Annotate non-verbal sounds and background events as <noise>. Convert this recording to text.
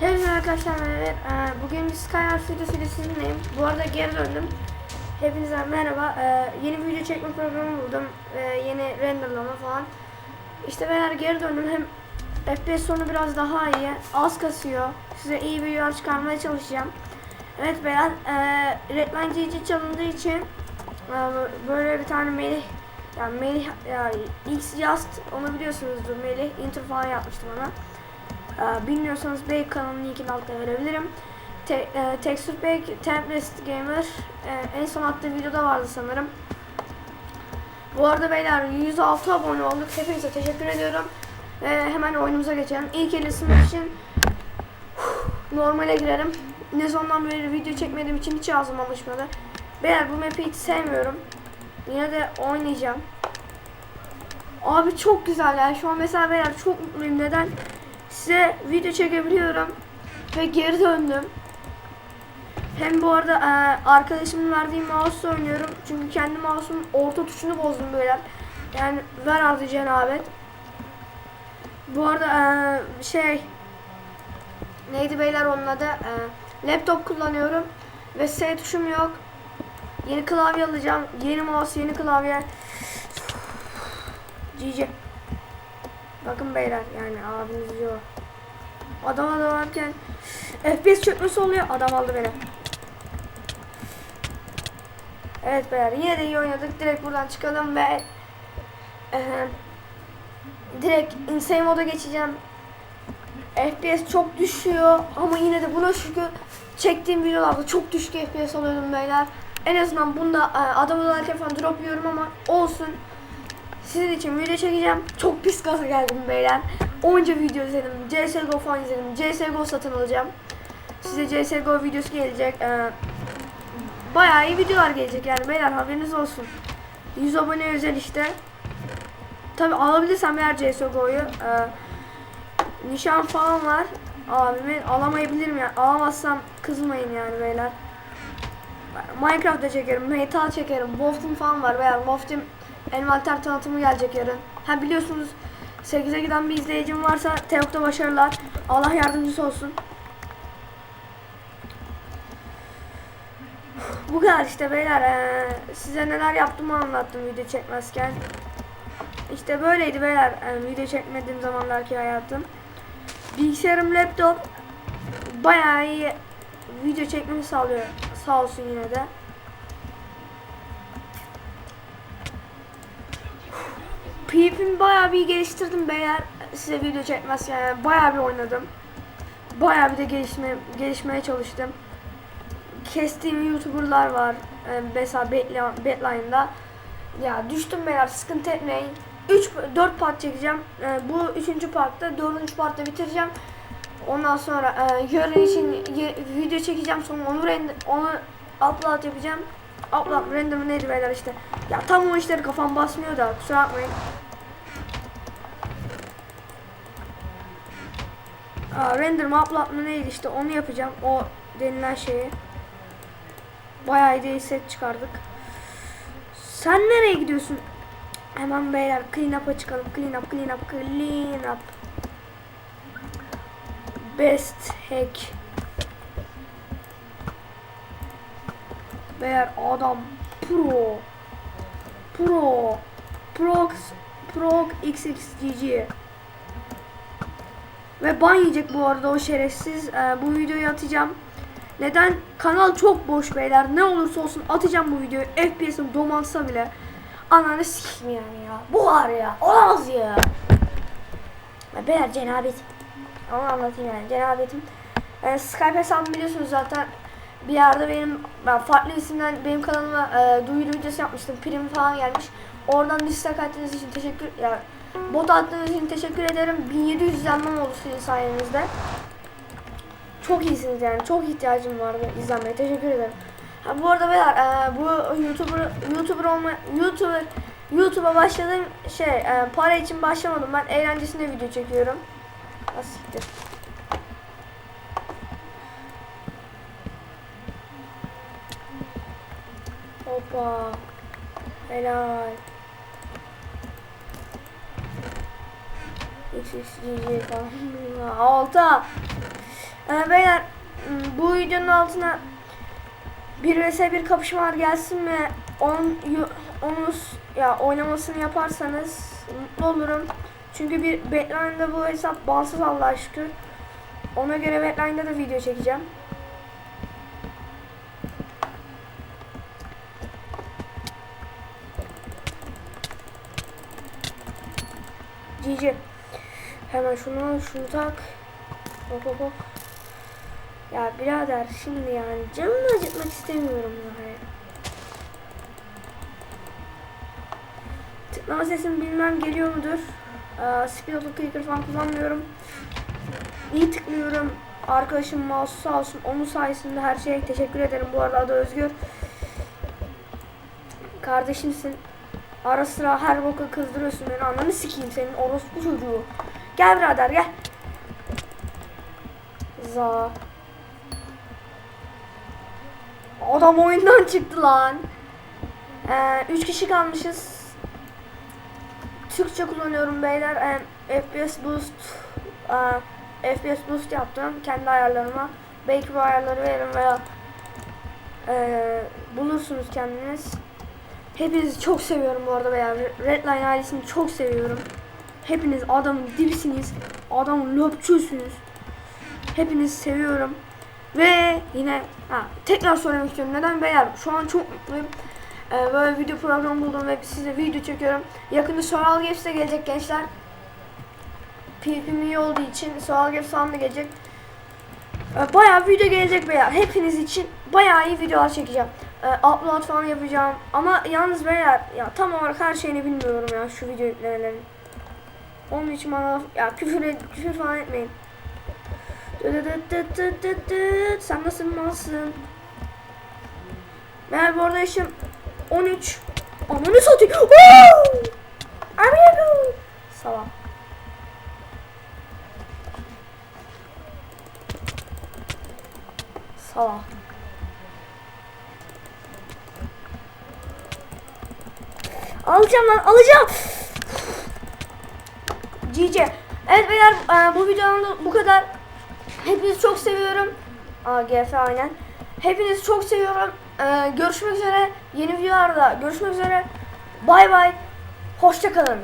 Hepinize arkadaşlar merhaba. Ee, bugün bir Skywars videosuyla sizinleyim. Bu arada geri döndüm. Hepinize merhaba. Ee, yeni bir video çekme programı buldum. Ee, yeni renderlama falan. İşte ben geri döndüm. Hem FPS sonu biraz daha iyi. Az kasıyor. Size iyi videolar çıkarmaya çalışacağım. Evet beyler. E, Redline GG çalındığı için e, böyle bir tane Melih yani Melih yani X Just onu biliyorsunuzdur Melih intro falan yapmıştı bana. Ee, bilmiyorsanız belki kanalın linkini altta verebilirim. Te, e, Pack Tempest Gamer e, en son attığı videoda vardı sanırım. Bu arada beyler 106 abone olduk. Hepinize teşekkür ediyorum. Ve hemen oyunumuza geçelim. İlk el ısınmak için normale girelim. Ne zamandan beri video çekmediğim için hiç ağzım alışmadı. Beyler bu map'i hiç sevmiyorum. Yine de oynayacağım. Abi çok güzel ya. Şu an mesela beyler çok mutluyum. Neden? Size video çekebiliyorum ve geri döndüm. Hem bu arada e, arkadaşımın verdiği mouse oynuyorum. Çünkü kendi mouse'umun orta tuşunu bozdum böyle. Yani ver artı cenabet. Bu arada e, şey neydi beyler onun adı? E, laptop kullanıyorum ve S tuşum yok. Yeni klavye alacağım. Yeni mouse, yeni klavye. <sighs> GG. Bakın beyler yani abimiz diyor. Adam dalarken FPS çökmesi oluyor. Adam aldı beni. Evet beyler yine de iyi oynadık. Direkt buradan çıkalım ve e, direkt insane moda geçeceğim. FPS çok düşüyor ama yine de buna şükür çektiğim videolarda çok düşük FPS alıyordum beyler. En azından bunda e, adam olarken falan drop yiyorum ama olsun. Sizin için video çekeceğim. Çok pis gaza geldim beyler. Onca video izledim. CSGO falan izledim. CSGO satın alacağım. Size CSGO videosu gelecek. Ee, bayağı iyi videolar gelecek yani beyler haberiniz olsun. 100 abone özel işte. Tabi alabilirsem eğer CSGO'yu. E, nişan falan var. Abimin alamayabilirim yani. Alamazsam kızmayın yani beyler. Minecraft'ta çekerim, Metal çekerim, Wolf'um falan var beyler. Wolf'um envanter tanıtımı gelecek yarın. Ha biliyorsunuz 8'e giden bir izleyicim varsa Teok'ta başarılar. Allah yardımcısı olsun. Bu kadar işte beyler. Ee, size neler yaptığımı anlattım video çekmezken. İşte böyleydi beyler. Ee, video çekmediğim zamanlarki hayatım. Bilgisayarım laptop bayağı iyi video çekmemi sağlıyor. Sağ olsun yine de. PvP'mi bayağı bir geliştirdim beyler. Size video çekmezken yani bayağı bir oynadım. Bayağı bir de gelişme, gelişmeye çalıştım. Kestiğim YouTuber'lar var. Ee, mesela Badline'da. Ya düştüm beyler sıkıntı etmeyin. 3 4 part çekeceğim. Ee, bu 3. partta 4. partta bitireceğim. Ondan sonra e, yarın için video çekeceğim sonra onu onu upload yapacağım. Render mi neydi beyler işte. Ya tam o işleri kafam basmıyor da kusura bakmayın. Aa, render mi upload neydi işte onu yapacağım. O denilen şeyi. Bayağı iyi set çıkardık. Sen nereye gidiyorsun? Hemen beyler clean up'a çıkalım. Clean up, clean up, clean up. Best hack. Beyler adam pro. Pro. Prox Prog XXGG. Ve ban yiyecek bu arada o şerefsiz. Ee, bu videoyu atacağım. Neden? Kanal çok boş beyler. Ne olursa olsun atacağım bu videoyu. FPS'im domansa bile. Ananı sikim yani ya. Bu var ya. Olamaz ya beyler cenabet. Onu anlatayım yani. Cenabetim. Ee, Skype hesabımı biliyorsunuz zaten. Bir yerde benim ben farklı isimden benim kanalıma e, duyuru videosu yapmıştım. Prim falan gelmiş. Oradan liste kattığınız için teşekkür ya yani, bot attığınız için teşekkür ederim. 1700 izlenmem oldu sizin sayenizde. Çok iyisiniz yani. Çok ihtiyacım vardı izlenmeye. Teşekkür ederim. Ha, bu arada beyler e, bu YouTuber YouTuber olma YouTuber YouTube'a başladığım şey e, para için başlamadım. Ben eğlencesine video çekiyorum. Asiktir. Hoppa. Helal. XXGG falan. Alta. Ee, beyler bu videonun altına bir vs bir kapışmalar gelsin mi? Onun yu- onu s- ya oynamasını yaparsanız mutlu olurum. Çünkü bir Backline'da bu hesap bağımsız Allah'a şükür. Ona göre Backline'da da video çekeceğim. Cici. Hemen şunu şunu tak. Hop hop hop. Ya birader şimdi yani canını acıtmak istemiyorum yani. Tıklama sesim bilmem geliyor mudur? Ee, speed auto clicker falan kullanmıyorum. İyi tıklıyorum. Arkadaşım mouse sağ olsun. Onun sayesinde her şeye teşekkür ederim. Bu arada Özgür. Kardeşimsin. Ara sıra her boka kızdırıyorsun beni. Ananı sikeyim senin orospu çocuğu. Gel birader gel. Za. Adam oyundan çıktı lan. Ee, üç kişi kalmışız. Türkçe kullanıyorum beyler. Ee, FPS boost ee, FPS boost yaptım kendi ayarlarıma. Belki bu ayarları veririm veya ee, bulursunuz kendiniz. Hepinizi çok seviyorum bu arada veya Redline ailesini çok seviyorum. Hepiniz adamın dibisiniz. Adamın löpçüsünüz. Hepinizi seviyorum. Ve yine ha, tekrar söylemek istiyorum. Neden beyler? Şu an çok mutluyum. Ee, böyle video programı buldum ve size video çekiyorum. Yakında Soral Games de gelecek gençler. PvP'm iyi olduğu için Soral Games da gelecek. Ee, bayağı video gelecek beyler. Hepiniz için bayağı iyi videolar çekeceğim. Ee, upload falan yapacağım. Ama yalnız beyler ya tam olarak her şeyini bilmiyorum ya şu video yüklemelerin. Onun için bana ya küfür, et- küfür falan etmeyin. Sen nasıl malsın? Meğer bu arada yaşım 13. Ananı satayım. Woo! Amigo. Salak. Alacağım lan alacağım. GG. Evet beyler e, bu videonun bu kadar. Hepinizi çok seviyorum. AGF aynen. Hepinizi çok seviyorum. E, görüşmek üzere. Yeni videolarda görüşmek üzere. Bay bay. Hoşça kalın.